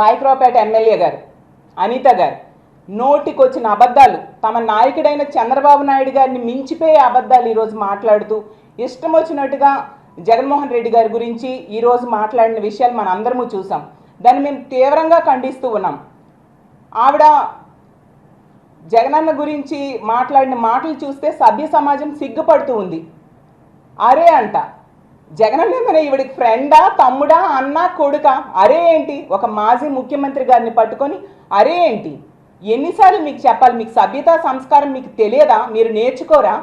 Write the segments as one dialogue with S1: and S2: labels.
S1: Payakaraopeta MLA గారు అనిత గారు నోటికొచ్చిన అబద్ధాలు. తమ నాయకుడైన చంద్రబాబు నాయుడు గారిని మించిపోయే అబద్ధాలు ఈరోజు మాట్లాడుతూ ఇష్టం వచ్చినట్టుగా జగన్మోహన్ రెడ్డి గారి గురించి ఈరోజు మాట్లాడిన విషయాలు మన అందరము చూసాం. దాన్ని మేము తీవ్రంగా ఖండిస్తూ ఉన్నాం. ఆవిడ జగనన్న గురించి మాట్లాడిన మాటలు చూస్తే సభ్య సమాజం సిగ్గుపడుతూ ఉంది. అరే అంట. జగనన్న మరి ఈవిడికి ఫ్రెండా తమ్ముడా అన్న కొడుక? అరే ఏంటి? ఒక మాజీ ముఖ్యమంత్రి గారిని పట్టుకొని అరే ఏంటి? ఎన్నిసార్లు మీకు చెప్పాలి? మీకు సభ్యత సంస్కారం మీకు తెలియదా? మీరు నేర్చుకోరా?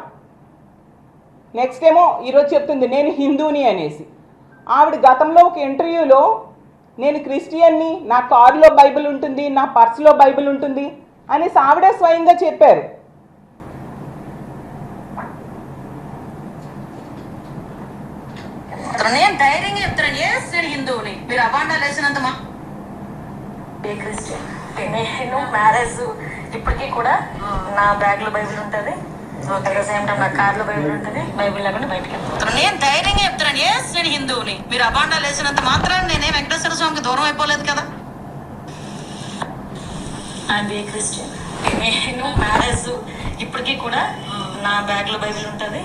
S1: నెక్స్ట్ ఏమో ఈరోజు చెప్తుంది నేను హిందూని అనేసి. ఆవిడ గతంలో ఒక ఇంటర్వ్యూలో నేను క్రిస్టియన్ని నా కారులో బైబిల్ ఉంటుంది నా పర్సులో బైబిల్ ఉంటుంది అనేసి ఆవిడే స్వయంగా చెప్పారు.
S2: చెప్తాను నేను ధైర్యంగా చెప్తాను ఎస్ నేను హిందువుని. మీరు అబాండాలు వేసినంత మా
S3: ఏ నేను మ్యారేజ్. ఇప్పటికీ కూడా నా బ్యాగ్లో బైబిల్ ఉంటది. అట్ ద సేమ్ టైం నా కార్లో బైబిల్ ఉంటది. బైబిల్ లేకుండా బయటకి వెళ్తాను
S2: చెప్తాను నేను ధైర్యంగా నేను హిందువుని. మీరు అబాండాలు వేసినంత మాత్రం నేనే వెంకటేశ్వర స్వామికి దూరం అయిపోలేదు కదా.
S3: అండ్ ఏ క్రిస్టియన్ నేను మ్యారేజ్. ఇప్పటికీ కూడా నా బ్యాగ్లో బైబిల్ ఉంటది.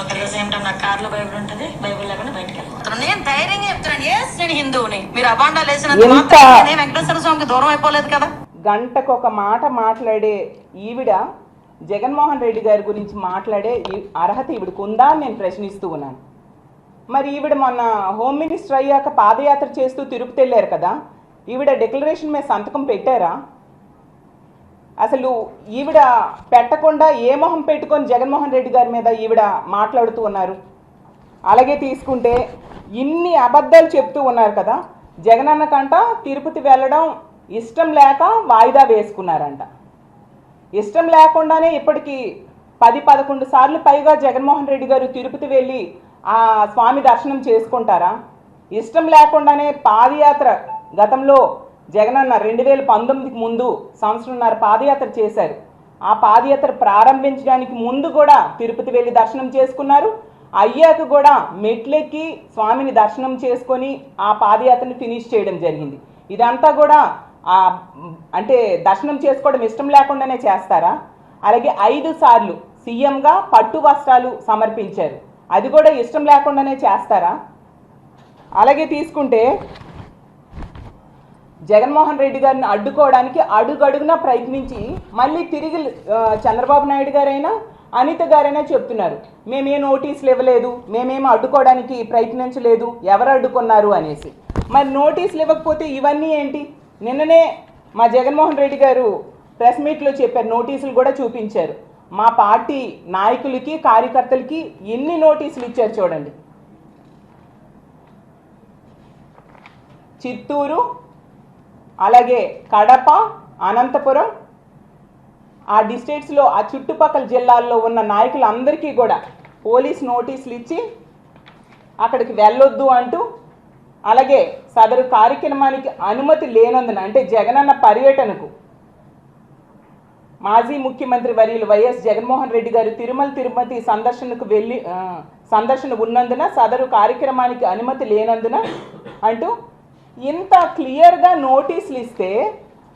S3: అట్ ద సేమ్ టైం నా కార్లో బైబిల్ ఉంటది బైబిల్ లేకుండా బయటకి వెళ్తాను
S2: చెప్తాను నేను ధైర్యంగా చెప్తాను ఎస్ నేను హిందువుని. మీరు అబాండాలు వేసినంత
S1: ఎంత-
S2: మాత్రం నేనే వెంకటేశ్వర స్వామికి దూరం అయిపోలేదు కదా?
S1: గంటకు ఒక మాట మాట్లాడే ఈవిడ జగన్మోహన్ రెడ్డి గారి గురించి మాట్లాడే ఈ అర్హత ఈవిడకు ఉందా అని నేను ప్రశ్నిస్తూ ఉన్నాను. మరి ఈవిడ మొన్న హోమ్ మినిస్టర్ అయ్యాక పాదయాత్ర చేస్తూ తిరుపతి వెళ్ళారు కదా? ఈవిడ డిక్లరేషన్ మీద సంతకం పెట్టారా? అసలు ఈవిడ పెట్టకుండా ఏ మొహం పెట్టుకొని జగన్మోహన్ రెడ్డి గారి మీద ఈవిడ మాట్లాడుతూ ఉన్నారు? అలాగే తీసుకుంటే ఇన్ని అబద్ధాలు చెప్తూ ఉన్నారు కదా జగనన్న కంట తిరుపతి వెళ్ళడం ఇష్టం లేక వాయిదా వేసుకున్నారంట. ఇష్టం లేకుండానే ఇప్పటికీ పది పదకొండు సార్లు పైగా జగన్మోహన్ రెడ్డి గారు తిరుపతి వెళ్ళి ఆ స్వామి దర్శనం చేసుకుంటారా? ఇష్టం లేకుండానే పాదయాత్ర గతంలో జగనన్న రెండు వేల పంతొమ్మిదికి ముందు సంవత్సరంన్నర పాదయాత్ర చేశారు. ఆ పాదయాత్ర ప్రారంభించడానికి ముందు కూడా తిరుపతి వెళ్ళి దర్శనం చేసుకున్నారు. అయ్యాక కూడా మెట్లెక్కి స్వామిని దర్శనం చేసుకొని ఆ పాదయాత్రని ఫినిష్ చేయడం జరిగింది. ఇదంతా కూడా అంటే దర్శనం చేసుకోవడం ఇష్టం లేకుండానే చేస్తారా? అలాగే ఐదు సార్లు సీఎంగా పట్టు వస్త్రాలు సమర్పించారు. అది కూడా ఇష్టం లేకుండానే చేస్తారా? అలాగే తీసుకుంటే జగన్మోహన్ రెడ్డి గారిని అడ్డుకోవడానికి అడుగడుగునా ప్రయత్నించి మళ్ళీ తిరిగి చంద్రబాబు నాయుడు గారైనా అనిత గారైనా చెప్తున్నారు. మేమే నోటీసులు ఇవ్వలేదు మేమేమి అడ్డుకోవడానికి ప్రయత్నించలేదు ఎవరు అడ్డుకున్నారు అనేసి. మరి నోటీసులు ఇవ్వకపోతే ఇవన్నీ ఏంటి? నిన్ననే మా జగన్మోహన్ రెడ్డి గారు ప్రెస్ మీట్లో చెప్పారు నోటీసులు కూడా చూపించారు. మా పార్టీ నాయకులకి కార్యకర్తలకి ఎన్ని నోటీసులు ఇచ్చారు చూడండి. చిత్తూరు అలాగే కడప అనంతపురం ఆ డిస్ట్రిక్ట్స్లో ఆ చుట్టుపక్కల జిల్లాల్లో ఉన్న నాయకులందరికీ కూడా పోలీస్ నోటీసులు ఇచ్చి అక్కడికి వెళ్ళొద్దు అంటూ అలాగే సదరు కార్యక్రమానికి అనుమతి లేనందున అంటే జగనన్న పర్యటనకు మాజీ ముఖ్యమంత్రి వర్యులు వైఎస్ జగన్మోహన్ రెడ్డి గారు తిరుమల తిరుపతి సందర్శనకు వెళ్ళి సందర్శన ఉన్నందున సదరు కార్యక్రమానికి అనుమతి లేనందున అంటూ ఇంత క్లియర్గా నోటీసులు ఇస్తే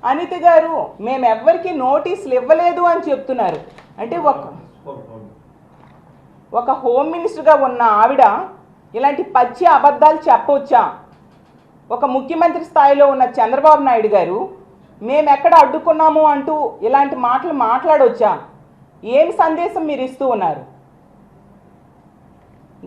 S1: అనిత గారు మేము ఎవ్వరికి నోటీసులు ఇవ్వలేదు అని చెప్తున్నారు. అంటే ఒక ఒక హోమ్ మినిస్టర్గా ఉన్న ఆవిడ ఇలాంటి పచ్చి అబద్ధాలు చెప్పవచ్చా ఒక ముఖ్యమంత్రి స్థాయిలో ఉన్న చంద్రబాబు నాయుడు గారు మేము ఎక్కడ అడ్డుకున్నాము అంటూ ఇలాంటి మాటలు మాట్లాడవచ్చా ఏం సందేశం మీరు ఇస్తూ ఉన్నారు?